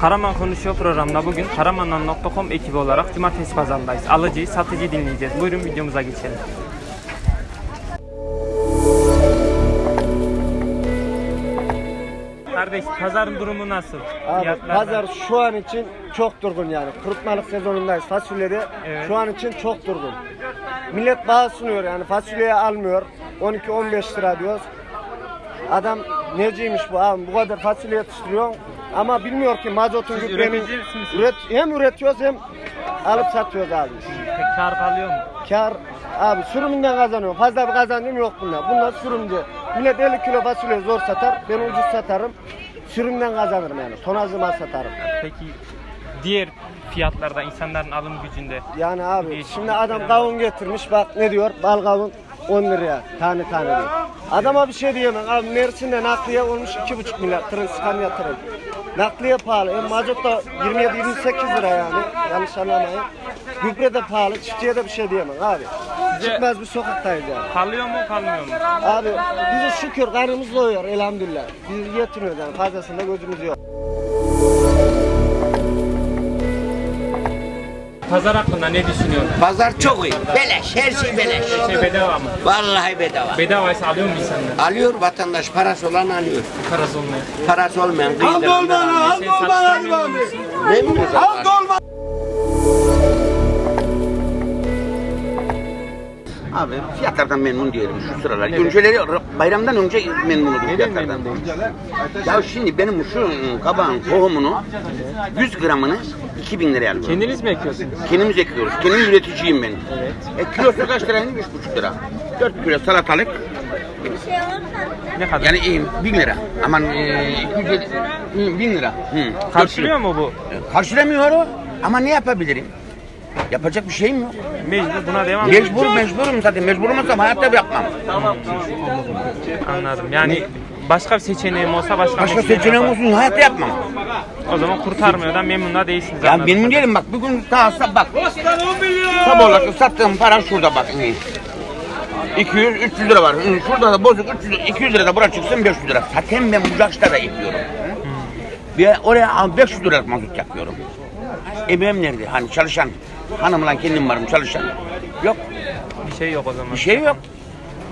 Karaman Konuşuyor programında bugün karamandan.com ekibi olarak cumartesi pazarındayız. Alıcıyı, satıcıyı dinleyeceğiz. Buyurun videomuza geçelim. Kardeş pazarın durumu nasıl? Abi Fiyatlar pazar şu an için çok durgun yani. Kurutmalık sezonundayız. Fasulyede Evet. şu an için çok durgun. Millet bağ sunuyor yani fasulyeyi almıyor. 12-15 lira diyoruz. Adam neciymiş bu abi bu kadar fasulye yetiştiriyor ama bilmiyor ki mazotun Siz gübrenin üretici misiniz? üret, hem üretiyoruz hem alıp satıyoruz abi. Kar kalıyor mu? Kar abi sürümünden kazanıyor. Fazla bir kazancım yok bunlar. Bunlar sürümcü. Millet 50 kilo fasulye zor satar. Ben ucuz satarım. Sürümden kazanırım yani. Tonajıma satarım. Peki diğer fiyatlarda insanların alım gücünde Yani abi şimdi adam kavun getirmiş bak ne diyor bal kavun 10 liraya tane tane diyor. Adama bir şey diyemem abi Mersin'de nakliye olmuş 2,5 milyar tırın Scania tırın. Nakliye pahalı hem mazot da 27-28 lira yani yanlış anlamayın. Gübre de pahalı çiftçiye de bir şey diyemem abi. Size- Çıkmaz bir sokaktayız yani. kalıyor mu kalmıyor mu? Abi bizi şükür karnımız doyuyor elhamdülillah. Biz yetiniyoruz yani fazlasında gözümüz yok. Pazar hakkında ne düşünüyorsun? Pazar çok iyi. Beleş, her şey beleş. Şey bedava mı? Vallahi bedava. Bedavaysa alıyor mu insanlar? Alıyor vatandaş parası olan alıyor. Parası olmayan. Parası olmayan kıyılarından alıyor. Sen satıştan memnun musun? Memnunuz Allah'a. Abi fiyatlardan memnun değilim şu sıralar. Önceleri bayramdan önce memnunum fiyatlardan. Ya şimdi benim şu kabağın tohumunu 100 gramını 2000 liraya alıyorum. Kendiniz mi ekiyorsunuz? Kendimiz ekiyoruz. Kendim üreticiyim ben. E, kilosu kaç liraymış? 3,5 lira. 4 kilo salatalık. Ne kadar? Yani iyiyim. 1000 lira. Aman e, 250, hı, 1000 lira. Hı, Karşılıyor mu bu? kilo. Karşılamıyor o. Ama ne yapabilirim? Yapacak bir şeyim yok. Mecbur buna devam Mecbur mecburum zaten. Mecbur olmasam hayatta yapmam. Anladım. Yani başka bir seçeneğim olsa başka, Başka mesleğim seçeneğim olsun hayatta yapmam. O zaman kurtarmıyor da memnun da değilsiniz. Ya anladım. benim diyelim bak bugün daha sab bak. Sabah olarak sattığım para şurada bak. 200 300 lira var. Şurada da bozuk 300 200 lira da buraya çıksın 500 lira. Zaten ben Bucak'ta da yapıyorum. Ve oraya 500 lira mazot yakıyorum. Emeğim nerede? Hani çalışan hanımla kendim varım çalışan. Yok. Bir şey yok o zaman. Bir şey yok.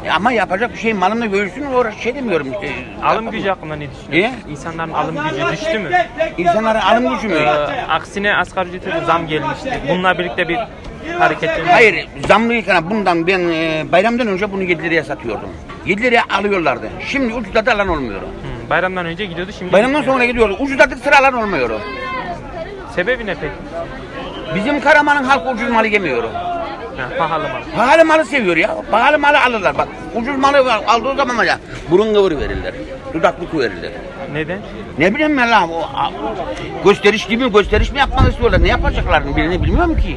E Ama yapacak bir şey malımla göğüsün uğraş şey demiyorum işte. Alım gücü hakkında ne düşünüyorsun? İnsanların alım gücü düştü mü? İnsanların alım gücü mü? Ee, aksine asgari ücrete de zam gelmişti. Bununla birlikte bir hareketlenme. Hayır zamlıyken bundan ben e, bayramdan önce bunu 7 liraya satıyordum. 7 liraya alıyorlardı. Şimdi ucuzladı alan olmuyor. Hı, bayramdan önce gidiyordu şimdi. Bayramdan gitmiyor. sonra gidiyor. Ucuzladık sıra alan olmuyor. Sebebi ne peki? Bizim Karaman'ın halkı ucuz malı yemiyor. Ha, pahalı mal. Pahalı malı seviyor ya. Pahalı malı alırlar. Bak ucuz malı aldığı zaman ya burun kıvırı verirler. Dudaklık verirler. Neden? Ne bileyim ben lan o a- gösteriş gibi gösteriş mi yapmak istiyorlar? Ne yapacaklarını birini bilmiyorum ki.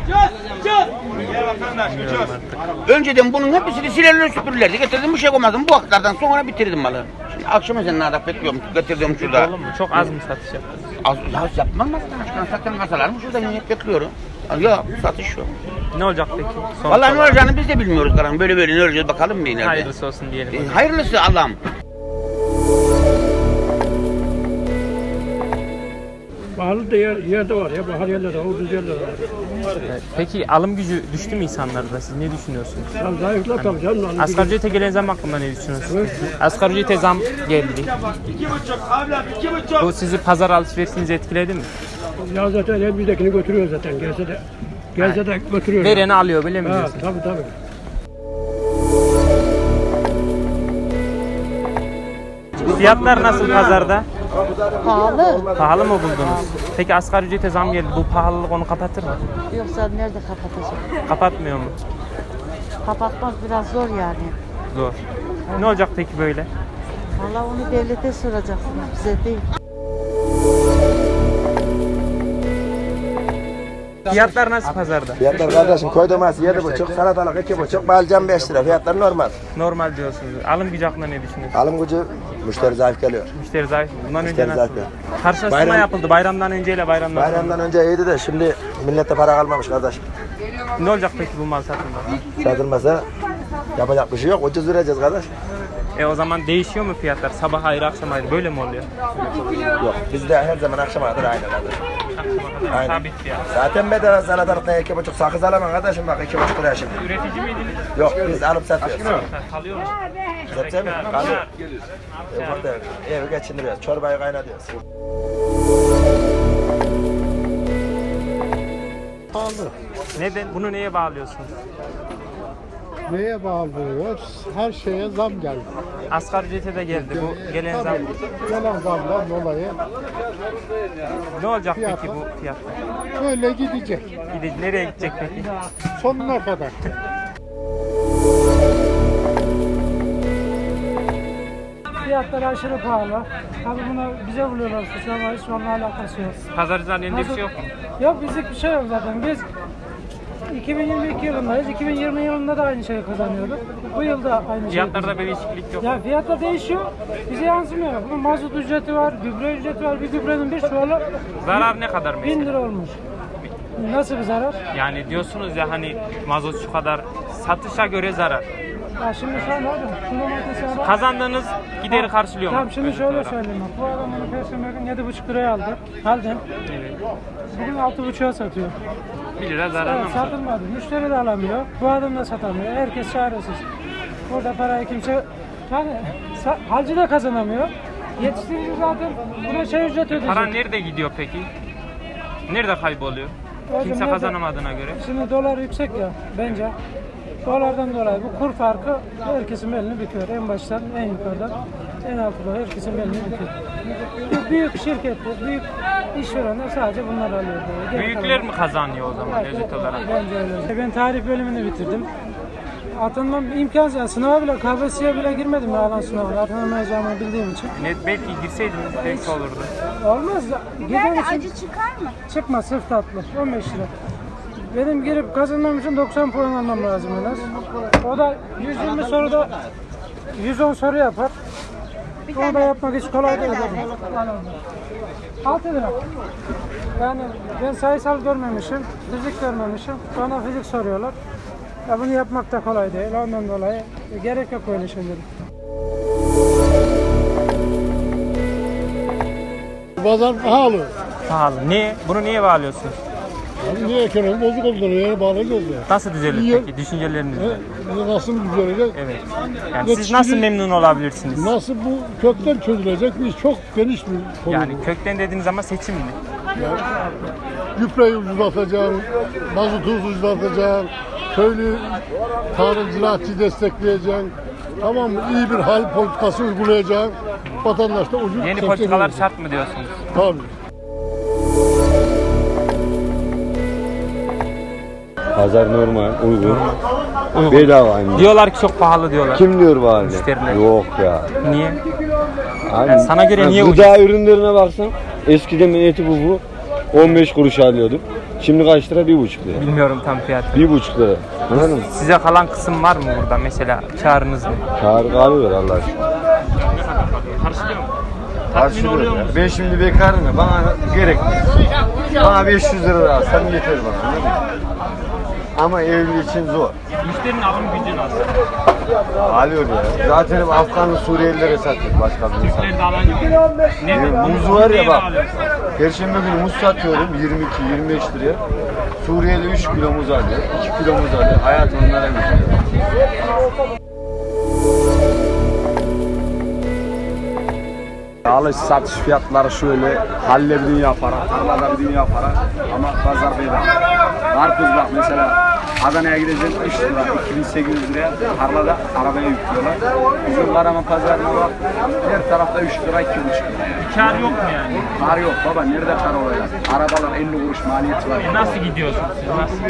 Önceden bunun hepsini silerler süpürürlerdi. Getirdim bir şey koymadım. Bu vakitlerden sonra bitirdim malı. Akşam ezanına bekliyorum. Getirdim şurada. Oğlum? Çok az mı satış yaptın? Az, ya yapmam mı? Aşkına zaten masalarım şurada yine bekliyorum. Ya satış yok. Ne olacak peki? Son Vallahi ne olacağını biz de bilmiyoruz karan. Böyle böyle ne olacağız bakalım bir ileride. Hayırlısı olsun diyelim. E, hayırlısı Allah'ım. Pahalı da yer, yerde var ya, pahalı yerlerde var, ucuz yerlerde var. Peki alım gücü düştü mü insanlarda? Siz ne düşünüyorsunuz? Ya zayıflar tabii canım. Hani Asgari ücrete gelen zam hakkında ne düşünüyorsunuz? Asgari ücrete zam geldi. Bu sizi pazar alışverişinizi etkiledi mi? Ya zaten elimizdekini götürüyor zaten. Gelse de gelse de götürüyor. Vereni alıyor bile mi Ha, tabii tabii. Fiyatlar nasıl pazarda? Pahalı. Pahalı mı buldunuz? Peki asgari ücrete zam geldi. Bu pahalılık onu kapatır mı? Yoksa nerede kapatacak? Kapatmıyor mu? Kapatmak biraz zor yani. Zor. Ne olacak peki böyle? Vallahi onu devlete soracaksınız, bize değil. Fiyatlar nasıl pazarda? Fiyatlar kardeşim koy domates 7,5 salatalık 2,5 balcan 5 lira fiyatlar normal. Normal diyorsunuz. Alım gücü hakkında ne düşünüyorsunuz? Alım gücü müşteri zayıf geliyor. Müşteri zayıf. Bundan önce Müşteri nasıl? zayıf ya. Karşılaştırma Bayram- yapıldı bayramdan önceyle bayramdan sonra. Bayramdan önce iyiydi de şimdi millette para kalmamış kardeş. Ne olacak peki bu mal satımda? Satılmasa yapacak bir şey yok ucuz vereceğiz kardeş. E o zaman değişiyor mu fiyatlar? Sabah ayrı akşam ayrı böyle mi oluyor? Yok bizde her zaman akşama kadar aynı kadar. Kadar Aynen. sabit fiyat. Zaten bedava salatalıkta iki buçuk sakız alamam kardeşim bak iki buçuk liraya şimdi. Üretici miydiniz? Yok biz alıp satıyoruz. Kalıyor mu? Zepçe mi? Kalıyor. Yok orada evi geçindiriyoruz. Çorbayı kaynatıyoruz. Pahalı. Neden? Bunu neye bağlıyorsunuz? Neye bağlıyoruz? Her şeye zam geldi. Asgari ücrete de geldi. Bu gelen zam. Tabii, gelen zamdan dolayı Ne olacak Fiyatı. peki bu fiyatlar? böyle gidecek. Gide, nereye gidecek peki? Sonuna kadar. Fiyatlar aşırı pahalı. Tabii bunu bize buluyorlar suç ama hiç onunla alakası yok. Pazarcıların şey yok mu? Yok bizlik bir şey yok zaten. Biz 2022 yılındayız. 2020 yılında da aynı şeyi kazanıyorduk. Bu yılda aynı şeyi Fiyatlarda bir değişiklik yok. Ya fiyatlar değişiyor. Bize yansımıyor. Bunun mazot ücreti var, gübre ücreti var. Bir gübrenin bir çuvalı Zarar ne kadar 1000 mesela? lira olmuş. Nasıl bir zarar? Yani diyorsunuz ya hani mazot şu kadar satışa göre zarar. Ya şimdi şöyle abi. Şu domatesi adam... Kazandığınız gideri karşılıyor mu? Tamam şimdi Özet şöyle olarak? söyleyeyim. bak. Bu adam bunu perşembe günü 7,5 liraya aldı. Aldım. Evet. Bugün 6,5'a satıyor. 1 lira zararına Evet, mı satıyor? satılmadı. Müşteri de alamıyor. Bu adam da satamıyor. Herkes çaresiz. Burada parayı kimse... Yani sa- halcı da kazanamıyor. Yetiştirici zaten buna şey ücret ödeyecek. Para nerede gidiyor peki? Nerede kayboluyor? Hocam Kimse nerede? kazanamadığına göre. Şimdi dolar yüksek ya bence. Dolardan dolayı bu kur farkı herkesin belini büküyor. En baştan en yukarıdan en altıda herkesin belini büküyor. Bu büyük şirketler, büyük işverenler sadece bunlar alıyor. Geri Büyükler kalan- mi kazanıyor o zaman özet olarak? Bence öyle. Ben tarih bölümünü bitirdim. Atanmam imkansız. Yani sınava bile, KBS'ye bile girmedim ya alan sınavına. Atanamayacağımı bildiğim için. Ne, belki girseydiniz belki olurdu. Olmaz. Giden Yani için acı çıkar mı? çıkma sırf tatlı. 15 lira. Benim girip kazanmam için 90 puan almam lazım en az. O da 120 soruda 110 soru yapar. Onu da yapmak hiç kolay değil. 6 lira. Yani ben sayısal görmemişim, fizik görmemişim. Bana fizik soruyorlar. Ya bunu yapmak da kolay değil. Ondan dolayı gerek yok öyle şeylere. Pazar pahalı. Pahalı. Niye? Bunu niye Niye ekonomi bozuk olduğunu yere bağlayacağız ya. Nasıl düzelir İyi. peki? Düşünceleriniz ne? E, Nasıl düzelecek? Evet. Yani siz nasıl memnun olabilirsiniz? Nasıl bu kökten çözülecek? Biz çok geniş bir konu. Yani bu. kökten dediğiniz ama seçim mi? Gübreyi ucuzlatacaksın, mazotu ucuzlatacaksın, köylü tarım ziraatçı destekleyeceksin. Tamam mı? İyi bir hal politikası uygulayacaksın. Vatandaş da ucuz Yeni sebze politikalar verecek. şart mı diyorsunuz? Tabii. Pazar normal, uygun. Bedava aynı. Diyorlar ki çok pahalı diyorlar. Kim diyor bu halde? Müşteriler. Yok ya. Niye? Abi, Yani sana göre niye Gıda ürünlerine baksan eskiden ben eti bu bu 15 kuruş alıyordum. Şimdi kaç lira? Bir buçuk lira. Bilmiyorum tam fiyatı. Bir buçuk lira. Anladın mı? Size kalan kısım var mı burada mesela? Karınız ne? Kâr kalıyor Allah aşkına. Karşılıyor mu? Tatmin oluyor musunuz? Ben şimdi bekarım ya bana gerek Bana 500 lira daha sen yeter bana anladın mı? Ama evli için zor. Müşterinin alım gücü nasıl? Alıyor ya. Zaten Afganlı Suriyelilere satıyor başka bir insan. Nerede alan yok? Nerede? Muz var ya bak. Perşembe günü muz satıyorum 22-25 liraya. Suriyeli 3 kilo muz alıyor, 2 kilo muz alıyor. Hayat onlara gidiyor. Alış satış fiyatları şöyle halle bir dünya para, tarlada bir dünya para ama pazar bedava. Karpuz bak mesela Adana'ya gidecek 3 lira, 2800 liraya tarlada arabaya yüklüyorlar. Bizim Karaman pazarına bak her tarafta 3 lira, 2,5 lira. Yani. Kar yok mu yani? Kar yok baba nerede kar olacak? Arabalar 50 kuruş maliyeti var. E nasıl gidiyorsunuz siz? Nasıl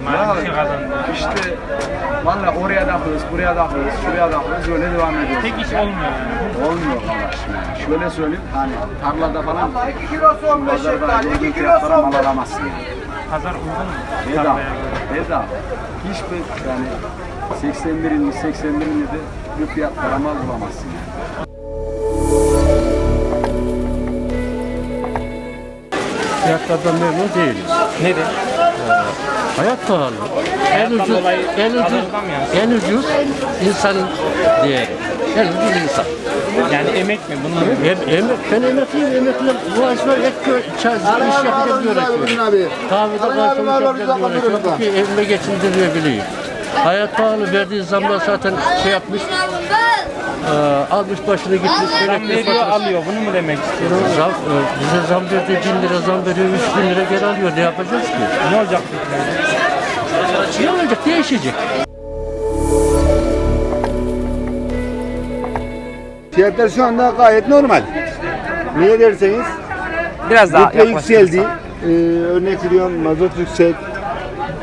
Bir şey. İşte valla oraya da hız, buraya da hız, şuraya da hız öyle devam ediyoruz. Tek iş olmuyor yani. Olmuyor kardeşim. yani. Şöyle söyleyeyim hani tarlada falan 2 kilosu 15 hektar 2 kilosu mal alamazsın yani. Pazar uygun mu? Bedava. Bedava. Hiçbir yani 81 ilin 81 ilde bu fiyatlara mal bulamazsın yani. Fiyatlardan memnun değiliz. Neden? Hayat pahalı. En ucuz, en ucuz, en ucuz insanın değeri. Her bir insan. Yani emek mi bunlar? Em, emek, ben emekliyim, emekliyim. Bu açma ek kö- çay, iş yapacak diye uğraşıyorum. Kahvede garson yapacak uğraşıyorum ki evime geçindirebileyim. Hayat pahalı verdiği zamlar zaten şey yapmış, e, almış başını gitmiş. Zam veriyor alıyor bunu mu demek istiyorsun? Zam, e, bize zam verdi, bin lira zam veriyor, üç bin lira geri alıyor. Ne yapacağız ki? Ne olacak? Ne olacak? Değişecek. Fiyatlar şu anda gayet normal. Niye derseniz Biraz daha gübre yaklaştırırsan. yükseldi. Ee, örnek veriyorum mazot yüksek.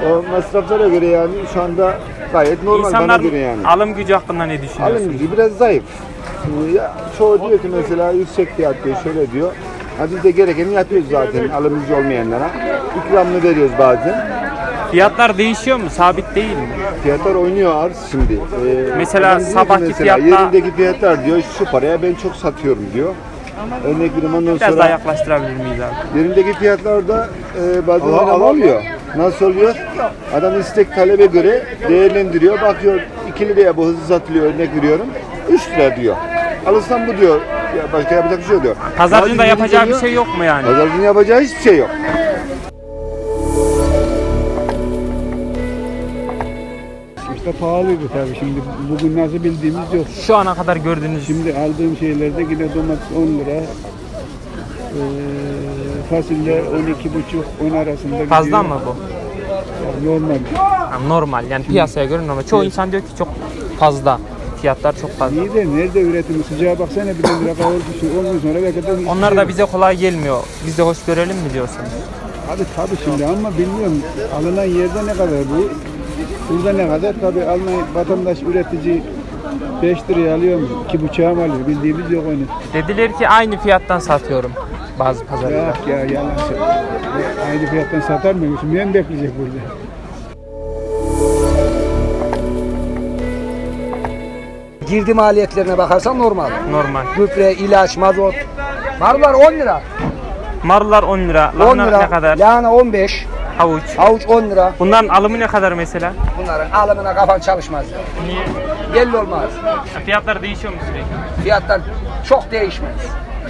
O masraflara göre yani şu anda gayet normal bana İnsanların göre yani. alım gücü hakkında ne düşünüyorsun? Alım gücü biraz zayıf. Şimdi ya, çoğu diyor ki mesela yüksek fiyat diyor şöyle diyor. Ha biz de gerekeni yapıyoruz zaten alım gücü olmayanlara. İkramını veriyoruz bazen. Fiyatlar değişiyor mu? Sabit değil mi? Fiyatlar oynuyor arz şimdi. Ee, Mesela adam diyor ki sabahki mesela, fiyatla- Yerindeki fiyatlar diyor şu paraya ben çok satıyorum diyor. Örnek veriyorum ondan Biraz sonra daha yaklaştırabilir miyiz abi? yerindeki fiyatlarda e, bazen oluyor. Nasıl oluyor? Adam istek talebe göre değerlendiriyor. Bakıyor 2 liraya bu hızlı satılıyor örnek veriyorum. 3 lira diyor. Alırsam bu diyor. Ya başka yapacak bir şey yok diyor. Pazarcının da Bazen yapacağı bir şey yok mu yani? Pazarcının yapacağı hiçbir şey yok. İşte pahalıydı tabii şimdi. Bugün nasıl bildiğimiz yok. Şu ana kadar gördüğünüz Şimdi aldığım şeylerde yine domates 10 lira. Ee, fasulye 12,5 10 arasında gidiyor. fazla mı bu? Normal. Ha, normal yani piyasaya göre normal. Çoğu insan diyor ki çok fazla. Fiyatlar çok fazla. İyi de nerede üretimi sıcağa baksana bir de lira kavurmuşsun. Ondan sonra belki de Onlar şey da bize kolay gelmiyor. Biz de hoş görelim mi diyorsunuz? Abi tabii şimdi ama bilmiyorum alınan yerde ne kadar bu? Burada ne kadar? Tabii alınan vatandaş üretici 5 liraya alıyor mu? 2,5'a mı alıyor? Bildiğimiz yok onu. Dediler ki aynı fiyattan satıyorum bazı pazarlarda. Ya ya yalan söylüyor. Aynı fiyattan satar mı? Ben bekleyecek burada. Girdi maliyetlerine bakarsan normal. Normal. Gübre, ilaç, mazot. Marlar 10 lira. Marullar 10 lira. 10 Lahana lira. ne kadar? Lahana 15. Havuç. Havuç 10 lira. Bunların alımı ne kadar mesela? Bunların alımına kafan çalışmaz. Niye? Belli olmaz. Fiyatlar değişiyor mu sürekli? Fiyatlar çok değişmez.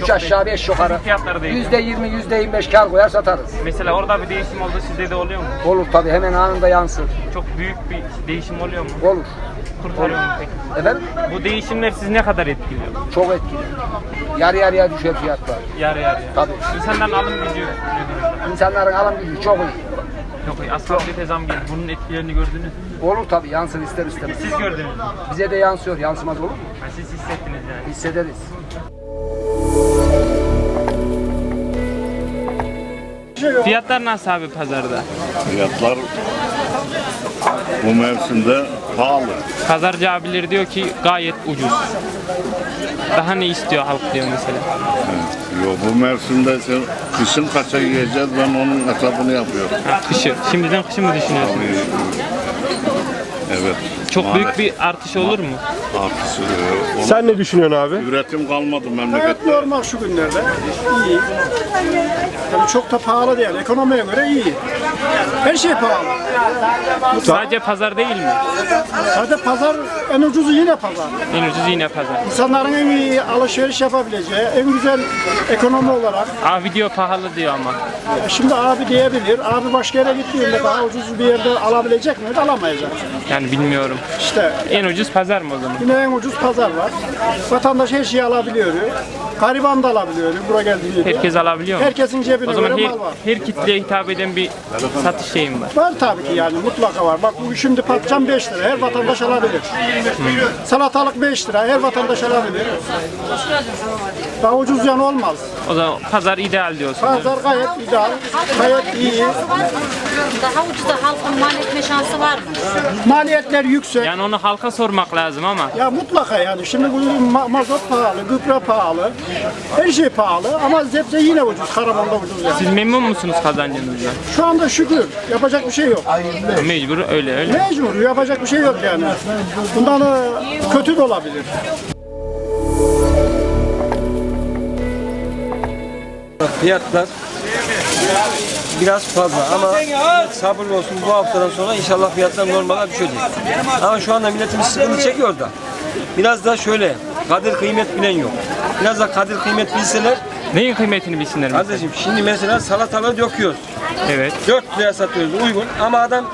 3 aşağı 5 yukarı. Fiyatları. Yüzde 20, yüzde 25 kar koyar satarız. Mesela orada bir değişim oldu sizde de oluyor mu? Olur tabii hemen anında yansır. Çok büyük bir değişim oluyor mu? Olur. Kurtarıyor mu peki? Efendim? Bu değişimler sizi ne kadar etkiliyor? Çok etkili. Yarı yarıya düşer fiyatlar. Yarı yarıya. Tabii. İnsanların alım gücü? İnsanların alım gücü çok iyi. Çok iyi. Asgari zam geldi. Bunun etkilerini gördünüz mü? Olur tabii yansır ister istemez. Siz gördünüz mü? Bize de yansıyor. Yansımaz olur mu? Ha, siz hissettiniz yani. Hissederiz. Fiyatlar nasıl abi pazarda? Fiyatlar bu mevsimde pahalı. Pazarcı abileri diyor ki gayet ucuz. Daha ne istiyor halk diyor mesela. Yo, bu mevsimde ise kışın kaça yiyeceğiz ben onun hesabını yapıyorum. Ha, kışı. Şimdiden kışı mı düşünüyorsun? Evet. Çok büyük bir artış olur mu? artışı. e, onun- Sen ne düşünüyorsun abi? Üretim kalmadı Hayat memlekette. normal şu günlerde. İyi. Tabii çok da pahalı değil. Ekonomiye göre iyi. Her şey pahalı. Sadece pazar değil mi? Sadece pazar en ucuzu yine pazar. En ucuz yine pazar. İnsanların en iyi alışveriş yapabileceği, en güzel ekonomi olarak. Abi diyor pahalı diyor ama. Ya Şimdi abi diyebilir, abi başka yere gittiğinde daha ucuz bir yerde alabilecek mi? Alamayacak. Yani bilmiyorum. İşte En ucuz pazar mı o zaman? yine en ucuz pazar var. Vatandaş her şeyi alabiliyor. Gariban da alabiliyor buraya geldiğinde. Herkes alabiliyor mu? Herkesin cebine O zaman göre her, mal var. her kitleye hitap eden bir satış şeyim var. Var tabii ki yani mutlaka var. Bak bu şimdi patlıcan 5 lira her vatandaş alabilir. Salatalık 5 lira her vatandaş alabilir. Daha ucuz yan olmaz. O zaman pazar ideal diyorsun. Pazar gayet ideal, gayet iyi. Daha ucuza halkın mal etme şansı var mı? Maliyetler yüksek. Yani onu halka sormak lazım ama. Ya mutlaka yani şimdi bu ma- mazot pahalı, gübre pahalı, her şey pahalı ama zebze yine ucuz, karamanda ucuz yani. Siz memnun musunuz kazancınızdan? Şu anda şükür, yapacak bir şey yok. Mecbur öyle öyle. Mecbur, yapacak bir şey yok yani. Bundan e, kötü de olabilir. Fiyatlar biraz fazla ama sabırlı olsun bu haftadan sonra inşallah fiyatlar normale düşecek. Ama şu anda milletimiz sıkıntı çekiyor da biraz da şöyle Kadir kıymet bilen yok. Biraz da kadir kıymet bilseler Neyin kıymetini bilsinler mesela? Kardeşim şimdi mesela salatalığı döküyoruz. Evet. 4 liraya satıyoruz uygun ama adam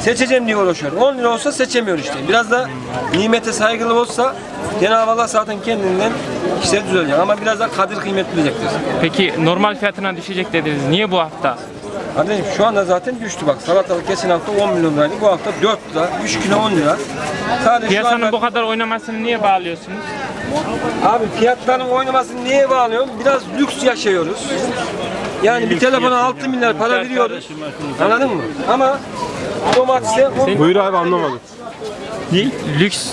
seçeceğim diye uğraşıyor. 10 lira olsa seçemiyor işte. Biraz da nimete saygılı olsa Cenab-ı Allah zaten kendinden işler düzelecek ama biraz da kadir kıymet bilecektir. Peki normal fiyatına düşecek dediniz. Niye bu hafta? Kardeşim şu anda zaten düştü bak salatalık geçen hafta 10 milyon liraydı bu hafta 4 lira 3 kilo 10 lira. Sadece Piyasanın anda, bu kadar oynamasını niye bağlıyorsunuz? abi fiyatların oynamasını niye bağlıyorum? Biraz lüks yaşıyoruz. Yani bir telefona 6 milyar para veriyoruz. Anladın mı? Ama domatese on- Buyur abi anlamadım. Lüks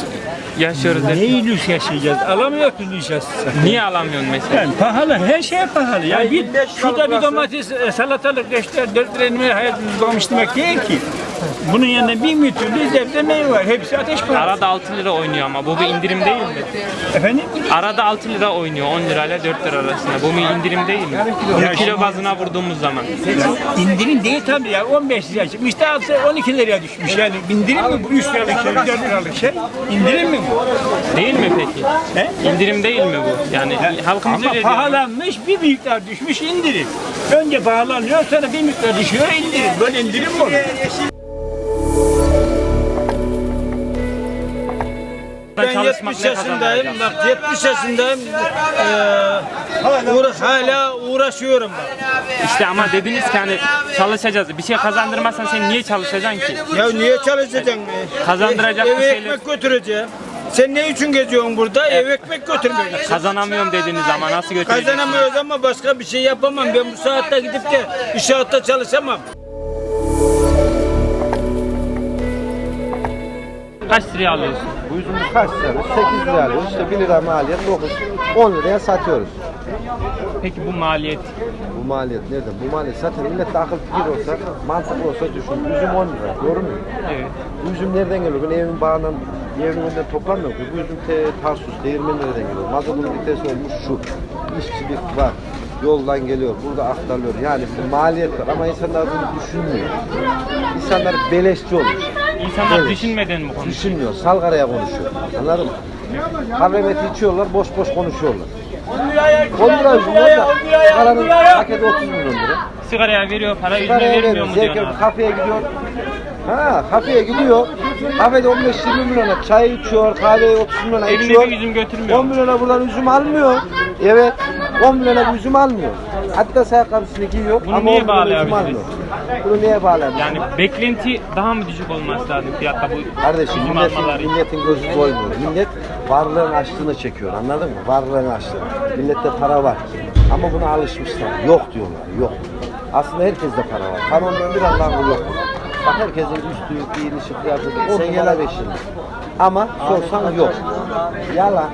yaşıyoruz. derken. Neyi lüks yaşayacağız? Alamıyor ki lüks yaşayacağız. Niye alamıyorsun mesela? Yani pahalı, her şey pahalı. Ya Yani bir 25 şurada bir domates, e, salatalık, reçler, 4 liraya meyve hayatımız dolmuş demek değil ki. Bunun yanında bin bir türlü zebze meyve var. Hepsi ateş pahası. Arada 6 lira oynuyor ama bu bir indirim değil mi? Efendim? Arada 6 lira oynuyor 10 lirayla 4 lira arasında. Bu bir indirim değil mi? Bu kilo bazına vurduğumuz zaman. İndirim değil tabii ya. 15 liraya çıkmış da altı 12 liraya düşmüş. Yani indirim mi bu 3 liralık şey, 4 liralık şey? İndirim mi bu? Değil mi peki? He? İndirim değil mi bu? Yani halkımız Ama öyle diyor. pahalanmış bir miktar düşmüş indirim. Önce pahalanıyor sonra bir miktar düşüyor indirim. Böyle indirim mi olur? Ben çalışmak ne kazandıracak? Bak 70 yaşındayım. Ee, uğra- hala uğraşıyorum bak. İşte ama dediniz ki hani çalışacağız. Bir şey kazandırmazsan sen niye çalışacaksın ki? Ya niye çalışacaksın? Kazandıracak Eve bir şeyler- ekmek götüreceğim. Sen ne için geziyorsun burada? Ev ekmek götürmüyorsun. Kazanamıyorum dediniz ama nasıl götüreceksin? Kazanamıyoruz ama başka bir şey yapamam. Ben bu saatte gidip de inşaatta çalışamam. Kaç liraya alıyorsun? Bu üzümümüz kaç lira? 8 lira alıyoruz. İşte 1 lira maliyet 9. 10 liraya satıyoruz. Peki bu maliyet Bu maliyet nereden? Bu maliyet zaten millet akıl fikir olsa, mantıklı olsa düşün. Üzüm 10 lira. Doğru mu? Evet. Bu üzüm nereden geliyor? Ben evimin bağından, evimin önünden toplamıyorum ki. Bu üzüm te, Tarsus, değirmenlerden geliyor. Mazotun vitesi olmuş şu. İşçilik var. Yoldan geliyor. Burada aktarılıyor. Yani maliyet var ama insanlar bunu düşünmüyor. İnsanlar beleşçi olmuş. İnsanlar Evet. düşünmeden mi konuşuyor? Düşünmüyor. Salgaraya konuşuyor. Anladın mı? Kahvemeti içiyorlar, boş boş konuşuyorlar. 10 lira üzüm orada. Paranın paketi 30 milyon lira. Sigaraya veriyor, para yüzüne Sigaraya vermiyor veriyor, mu diyorsun abi? kafeye gidiyor. Ha, kafeye gidiyor. Kafede 15-20 milyona çay içiyor, kahveyi 30 milyona Evine içiyor. bir üzüm götürmüyor. 10 milyona buradan üzüm almıyor. Evet, 10 milyona bu üzüm almıyor. Hatta ayakkabısını giyiyor Bunu ama niye 10 milyona üzüm almıyor. Bunu niye bağlayabiliriz? Yani beklenti daha mı düşük olması lazım fiyatta bu Kardeşim üzüm milletin, almaları için? milletin gözü doymuyor. Millet varlığın açlığını çekiyor anladın mı? Varlığın açlığını. Millette para var. Ama buna alışmışlar. Yok diyorlar. Yok. Aslında herkeste para var. Kanondan bir Allah'ın kulu yok. Bak herkesin üstü, giyinişi, kıyafeti, on numara beş yıldız. Ama sorsan yok. Yalan.